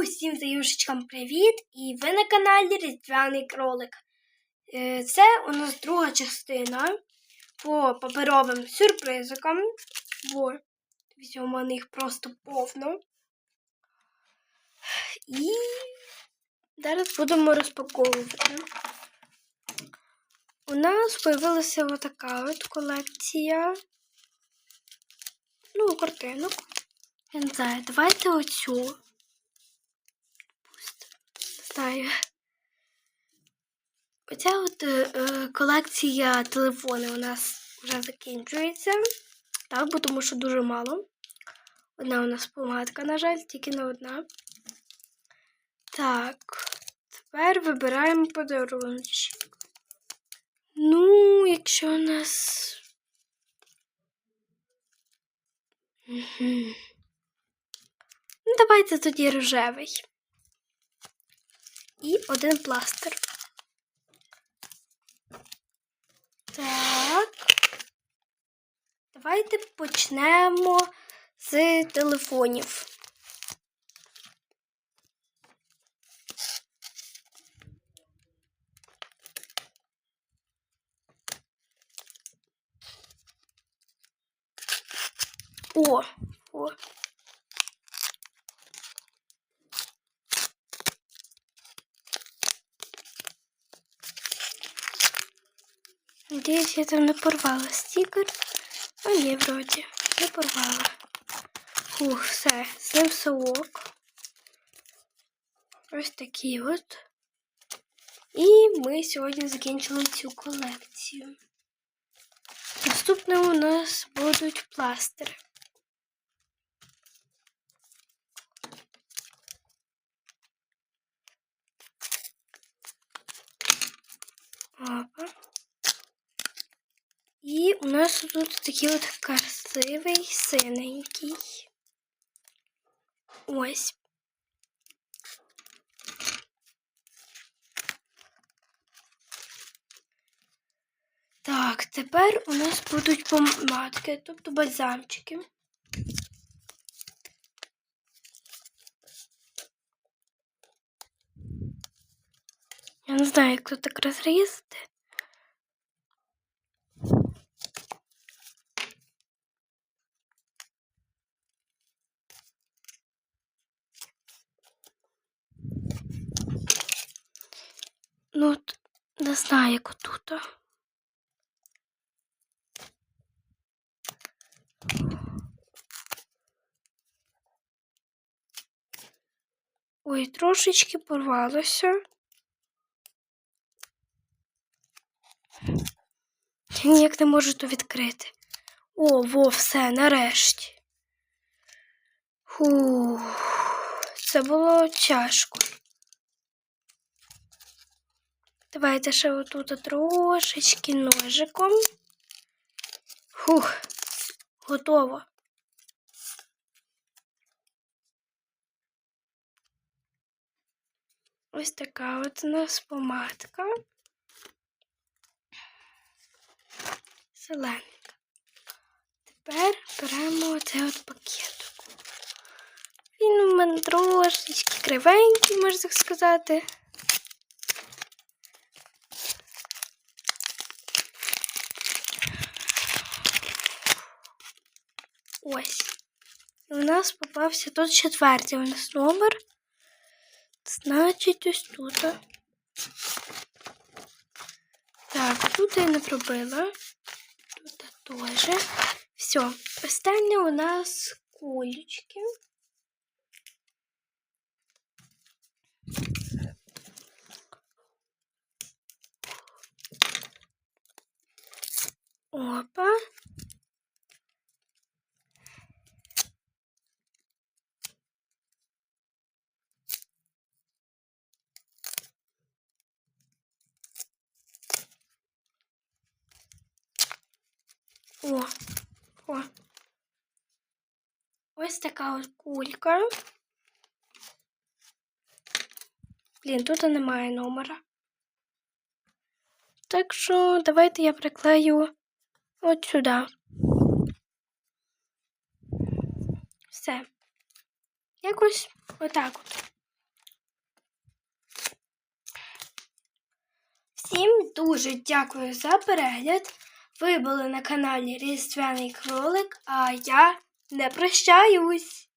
Усім заюшечкам привіт! І ви на каналі Різдвяний кролик. Е, Це у нас друга частина по паперовим сюрпризикам. Бо мене їх просто повно. І зараз будемо розпаковувати. У нас з'явилася отака от колекція. Ну, картинок. Я не знаю, давайте оцю. Знаю. Оця от е, е, колекція телефонів у нас вже закінчується. Так, бо тому що дуже мало. Одна у нас помадка, на жаль, тільки не одна. Так, тепер вибираємо подаруночок. Ну, якщо у нас. Угу. Ну, давайте тоді рожевий. І один пластир. Так. Давайте почнемо з телефонів. О, о. Надіюсь, я там не порвала стікер. А ні, вроді, не порвала. Ух, все, з ним совок. Ось такий от. І ми сьогодні закінчили цю колекцію. Наступне у нас будуть пластири. Опа. І у нас тут такий от красивий синенький. Ось. Так, тепер у нас будуть помадки, тобто бальзамчики. Я не знаю, як тут так розрізати. Ну, от не знаю, як отут. Ой, трошечки порвалося. Ніяк не можу то відкрити. О, во, все, нарешті. Фух, це було тяжко. Давайте ще отут трошечки ножиком. Фух, готово. Ось така от у нас помадка. Зелененька. Тепер беремо оцей от пакеток. Він у мене трошечки кривенький, можна так сказати. Ось. І у нас попався тут четвертий у нас номер. Значить, ось тут. Так, тут я не пробила. Тут теж. Все. Останнє у нас кулечки. Опа. О, о. Ось така ось кулька. Блін, тут немає номера. Так що давайте я приклею от сюди. Все. Якось отак от. Всім дуже дякую за перегляд. Ви були на каналі Різдвяний кролик, а я не прощаюсь.